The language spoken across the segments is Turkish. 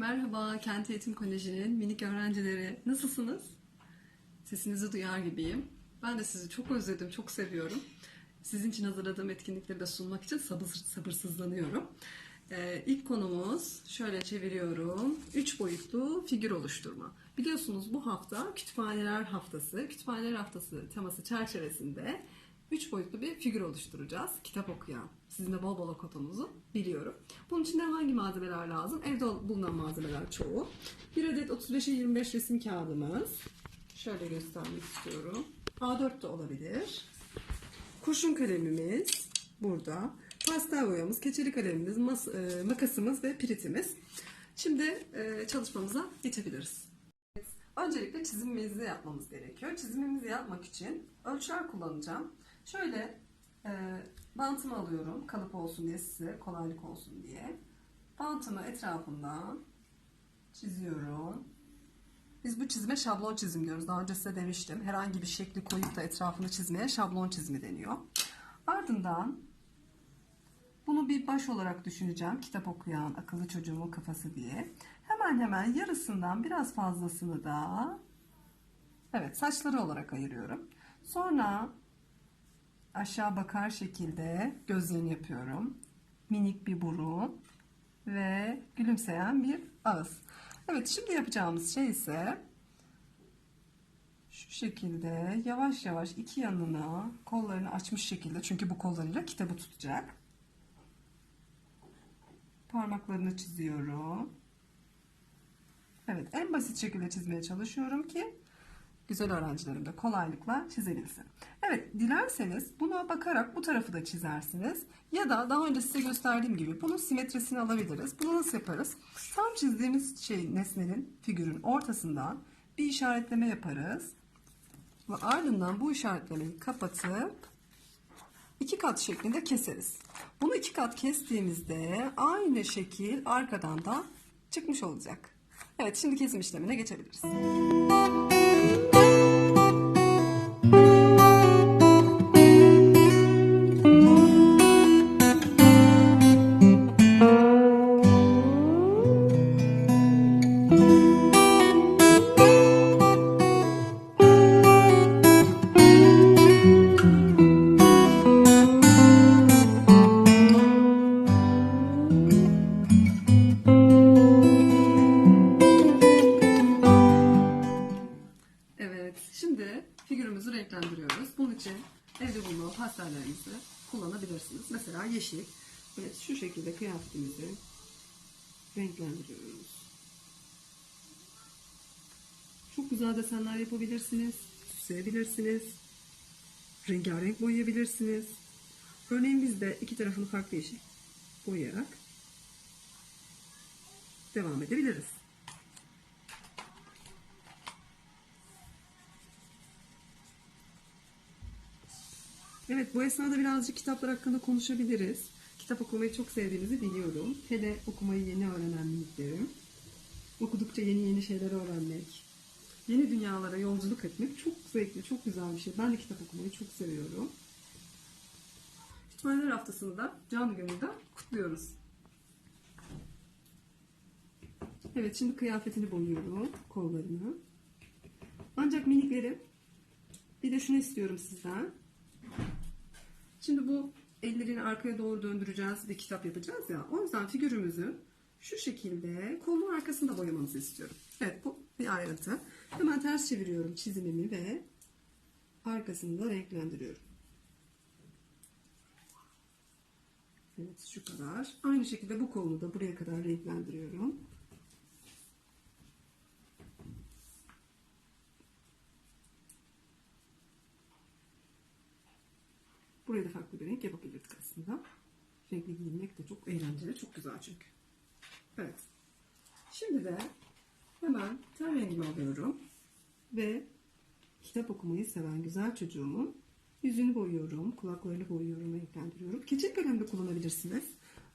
Merhaba Kent Eğitim Koleji'nin minik öğrencileri. Nasılsınız? Sesinizi duyar gibiyim. Ben de sizi çok özledim, çok seviyorum. Sizin için hazırladığım etkinlikleri de sunmak için sabır, sabırsızlanıyorum. Ee, ilk konumuz, şöyle çeviriyorum, 3 boyutlu figür oluşturma. Biliyorsunuz bu hafta Kütüphaneler Haftası. Kütüphaneler Haftası teması çerçevesinde 3 boyutlu bir figür oluşturacağız. Kitap okuyan. Sizin de bol bol okuduğunuzu biliyorum. Bunun için de hangi malzemeler lazım? Evde bulunan malzemeler çoğu. Bir adet 35'e 25 resim kağıdımız. Şöyle göstermek istiyorum. A4 de olabilir. Kurşun kalemimiz burada. Pastel boyamız, keçeli kalemimiz, mas- e, makasımız ve piritimiz. Şimdi e, çalışmamıza geçebiliriz. Öncelikle çizimimizi yapmamız gerekiyor. Çizimimizi yapmak için ölçüler kullanacağım. Şöyle e, bantımı alıyorum kalıp olsun diye size kolaylık olsun diye. Bantımı etrafından çiziyorum. Biz bu çizime şablon çizim diyoruz. Daha önce size demiştim. Herhangi bir şekli koyup da etrafını çizmeye şablon çizimi deniyor. Ardından bunu bir baş olarak düşüneceğim. Kitap okuyan akıllı çocuğumun kafası diye. Hemen hemen yarısından biraz fazlasını da evet saçları olarak ayırıyorum. Sonra aşağı bakar şekilde gözlerini yapıyorum. Minik bir burun ve gülümseyen bir ağız. Evet şimdi yapacağımız şey ise şu şekilde yavaş yavaş iki yanına kollarını açmış şekilde çünkü bu kollarıyla kitabı tutacak. Parmaklarını çiziyorum. Evet en basit şekilde çizmeye çalışıyorum ki güzel öğrencilerim de kolaylıkla çizebilsin. Evet dilerseniz buna bakarak bu tarafı da çizersiniz. Ya da daha önce size gösterdiğim gibi bunun simetrisini alabiliriz. Bunu nasıl yaparız? Tam çizdiğimiz şey nesnenin figürün ortasından bir işaretleme yaparız. Ve ardından bu işaretlemeyi kapatıp iki kat şeklinde keseriz. Bunu iki kat kestiğimizde aynı şekil arkadan da çıkmış olacak. Evet şimdi kesim işlemine geçebiliriz. Yeşil. Evet, şu şekilde kıyafetimizi renklendiriyoruz. Çok güzel desenler yapabilirsiniz. Süsleyebilirsiniz. Rengarenk boyayabilirsiniz. Örneğin biz de iki tarafını farklı yeşil boyayarak devam edebiliriz. Evet bu esnada birazcık kitaplar hakkında konuşabiliriz. Kitap okumayı çok sevdiğinizi biliyorum. Hele okumayı yeni öğrenen miniklerim. Okudukça yeni yeni şeyler öğrenmek, yeni dünyalara yolculuk etmek çok zevkli, çok güzel bir şey. Ben de kitap okumayı çok seviyorum. Kütüphaneler haftasını da canlı gönülden kutluyoruz. Evet şimdi kıyafetini boyuyorum, kollarını. Ancak miniklerim bir de şunu istiyorum sizden. Şimdi bu ellerini arkaya doğru döndüreceğiz ve kitap yapacağız ya. O yüzden figürümüzü şu şekilde kolun arkasında boyamanızı istiyorum. Evet bu bir ayrıntı. Hemen ters çeviriyorum çizimimi ve arkasını da renklendiriyorum. Evet şu kadar. Aynı şekilde bu kolunu da buraya kadar renklendiriyorum. Buraya da farklı bir renk yapabilirdik aslında. Renkli giyinmek de çok eğlenceli, çok güzel çünkü. Evet. Şimdi de hemen ten rengimi alıyorum. Ve kitap okumayı seven güzel çocuğumun yüzünü boyuyorum, kulaklarını boyuyorum, renklendiriyorum. Keçeli kalem de kullanabilirsiniz.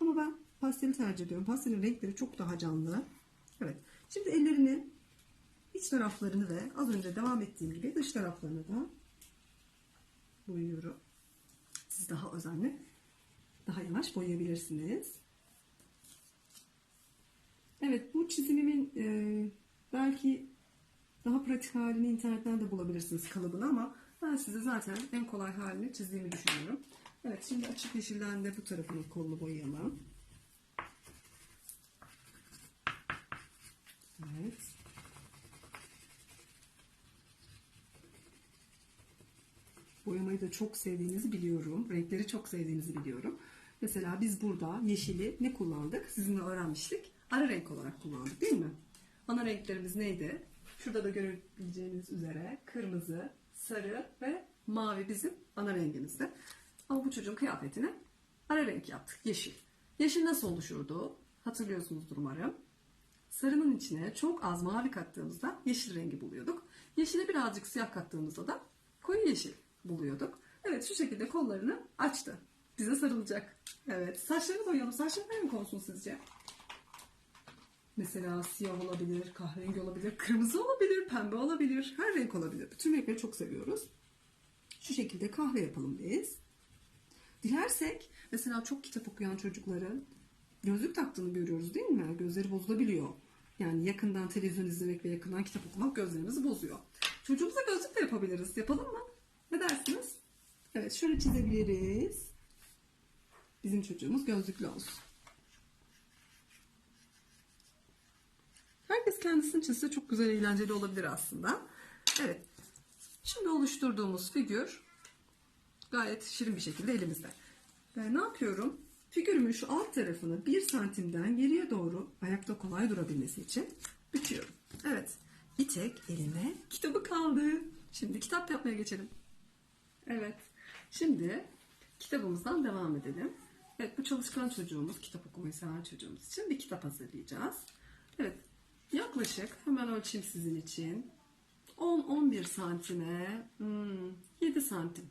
Ama ben pasteli tercih ediyorum. Pastelin renkleri çok daha canlı. Evet. Şimdi ellerini iç taraflarını ve az önce devam ettiğim gibi dış taraflarını da boyuyorum. Daha özenli, daha yavaş boyayabilirsiniz. Evet bu çizimimin e, belki daha pratik halini internetten de bulabilirsiniz kalıbını ama ben size zaten en kolay halini çizdiğimi düşünüyorum. Evet şimdi açık yeşilden de bu tarafının kolunu boyayalım. Evet. Boyamayı da çok sevdiğinizi biliyorum. Renkleri çok sevdiğinizi biliyorum. Mesela biz burada yeşili ne kullandık? Sizinle öğrenmiştik. Ara renk olarak kullandık değil mi? Ana renklerimiz neydi? Şurada da görebileceğiniz üzere kırmızı, sarı ve mavi bizim ana rengimizdi. Ama bu çocuğun kıyafetine ara renk yaptık. Yeşil. Yeşil nasıl oluşurdu? Hatırlıyorsunuzdur umarım. Sarının içine çok az mavi kattığımızda yeşil rengi buluyorduk. Yeşile birazcık siyah kattığımızda da koyu yeşil buluyorduk. Evet şu şekilde kollarını açtı. Bize sarılacak. Evet saçlarını boyayalım. Saçları ne renk olsun sizce? Mesela siyah olabilir, kahverengi olabilir, kırmızı olabilir, pembe olabilir, her renk olabilir. Bütün renkleri çok seviyoruz. Şu şekilde kahve yapalım biz. Dilersek mesela çok kitap okuyan çocukların gözlük taktığını görüyoruz değil mi? Gözleri bozulabiliyor. Yani yakından televizyon izlemek ve yakından kitap okumak gözlerimizi bozuyor. Çocuğumuza gözlük de yapabiliriz. Yapalım mı? Evet şöyle çizebiliriz. Bizim çocuğumuz gözlüklü olsun. Herkes kendisini çizse çok güzel eğlenceli olabilir aslında. Evet. Şimdi oluşturduğumuz figür gayet şirin bir şekilde elimizde. Ben ne yapıyorum? Figürümün şu alt tarafını bir santimden geriye doğru ayakta kolay durabilmesi için büküyorum. Evet. Bir tek elime kitabı kaldı. Şimdi kitap yapmaya geçelim. Evet. Şimdi kitabımızdan devam edelim. Evet bu çalışkan çocuğumuz, kitap okumayı seven çocuğumuz için bir kitap hazırlayacağız. Evet. Yaklaşık hemen ölçeyim sizin için. 10-11 santime hmm, 7 santim.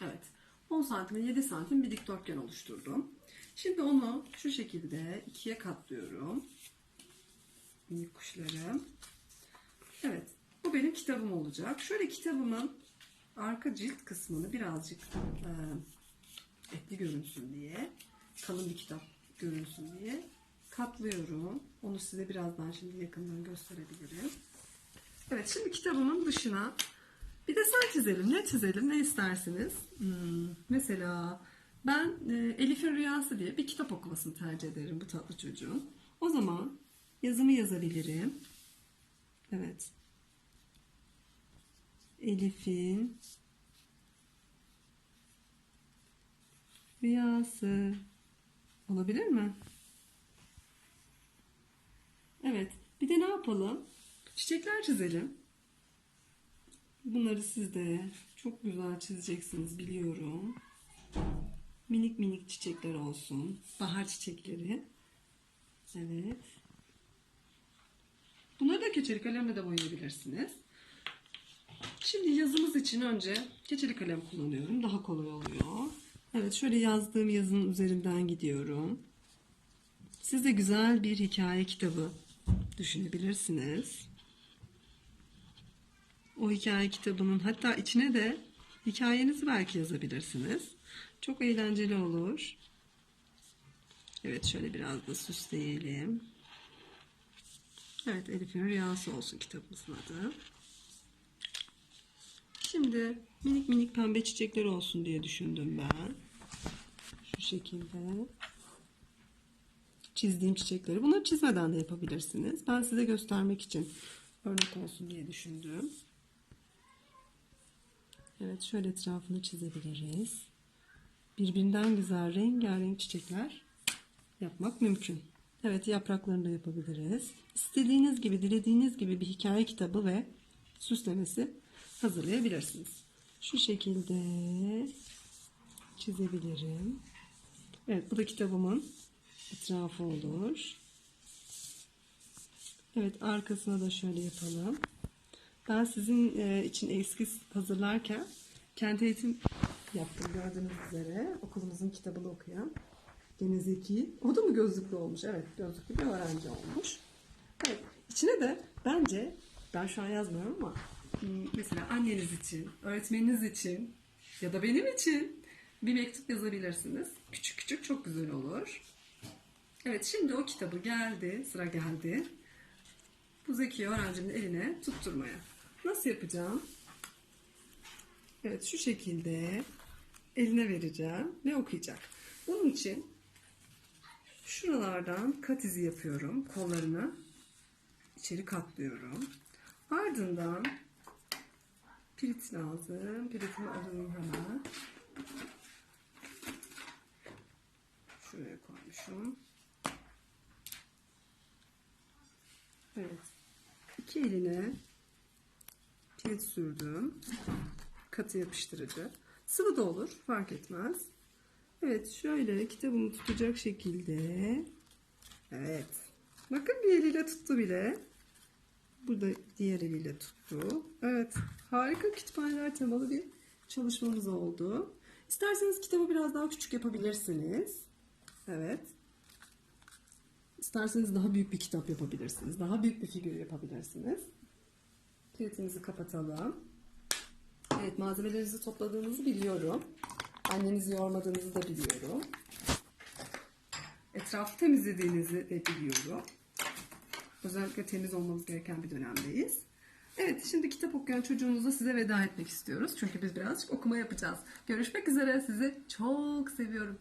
Evet. 10 santime 7 santim bir dikdörtgen oluşturdum. Şimdi onu şu şekilde ikiye katlıyorum. Minik kuşlarım. Evet. Bu benim kitabım olacak. Şöyle kitabımın arka cilt kısmını birazcık e, etli görünsün diye, kalın bir kitap görünsün diye katlıyorum. Onu size birazdan şimdi yakından gösterebilirim. Evet şimdi kitabımın dışına bir de sen çizelim. Ne çizelim? Ne istersiniz? Hmm, mesela ben e, Elif'in Rüyası diye bir kitap okumasını tercih ederim bu tatlı çocuğun. O zaman yazımı yazabilirim. Evet. Elif'in Rüyası olabilir mi? Evet. Bir de ne yapalım? Çiçekler çizelim. Bunları siz de çok güzel çizeceksiniz biliyorum. Minik minik çiçekler olsun. Bahar çiçekleri. Evet. Bunları da keçeli kalemle de boyayabilirsiniz. Şimdi yazımız için önce keçeli kalem kullanıyorum. Daha kolay oluyor. Evet şöyle yazdığım yazının üzerinden gidiyorum. Siz de güzel bir hikaye kitabı düşünebilirsiniz. O hikaye kitabının hatta içine de hikayenizi belki yazabilirsiniz. Çok eğlenceli olur. Evet şöyle biraz da süsleyelim. Evet Elif'in rüyası olsun kitabımızın adı. Şimdi minik minik pembe çiçekler olsun diye düşündüm ben. Şu şekilde çizdiğim çiçekleri. Bunları çizmeden de yapabilirsiniz. Ben size göstermek için örnek olsun diye düşündüm. Evet şöyle etrafını çizebiliriz. Birbirinden güzel rengarenk çiçekler yapmak mümkün. Evet yapraklarını da yapabiliriz. İstediğiniz gibi, dilediğiniz gibi bir hikaye kitabı ve süslemesi hazırlayabilirsiniz. Şu şekilde çizebilirim. Evet bu da kitabımın etrafı olur. Evet arkasına da şöyle yapalım. Ben sizin e, için eskiz hazırlarken kent eğitim yaptım gördüğünüz üzere. Okulumuzun kitabını okuyan. Gene zeki. O da mı gözlüklü olmuş? Evet gözlüklü bir öğrenci olmuş. Evet içine de bence ben şu an yazmıyorum ama mesela anneniz için, öğretmeniniz için ya da benim için bir mektup yazabilirsiniz. Küçük küçük çok güzel olur. Evet şimdi o kitabı geldi, sıra geldi. Bu zeki öğrencimin eline tutturmaya. Nasıl yapacağım? Evet şu şekilde eline vereceğim ve okuyacak. Bunun için şuralardan kat izi yapıyorum. Kollarını içeri katlıyorum. Ardından pirit lazım. Piritimi alayım hemen. Şuraya koymuşum. Evet. İki eline kilit sürdüm. Katı yapıştırıcı. Sıvı da olur. Fark etmez. Evet. Şöyle kitabımı tutacak şekilde. Evet. Bakın bir eliyle tuttu bile. Burada diğer eliyle tuttu. Evet. Harika kütüphaneler temalı bir çalışmamız oldu. İsterseniz kitabı biraz daha küçük yapabilirsiniz. Evet. İsterseniz daha büyük bir kitap yapabilirsiniz. Daha büyük bir figür yapabilirsiniz. Kilitimizi kapatalım. Evet malzemelerinizi topladığınızı biliyorum. Annenizi yormadığınızı da biliyorum. Etrafı temizlediğinizi de biliyorum. Özellikle temiz olmamız gereken bir dönemdeyiz. Evet şimdi kitap okuyan çocuğunuzla size veda etmek istiyoruz. Çünkü biz birazcık okuma yapacağız. Görüşmek üzere sizi çok seviyorum.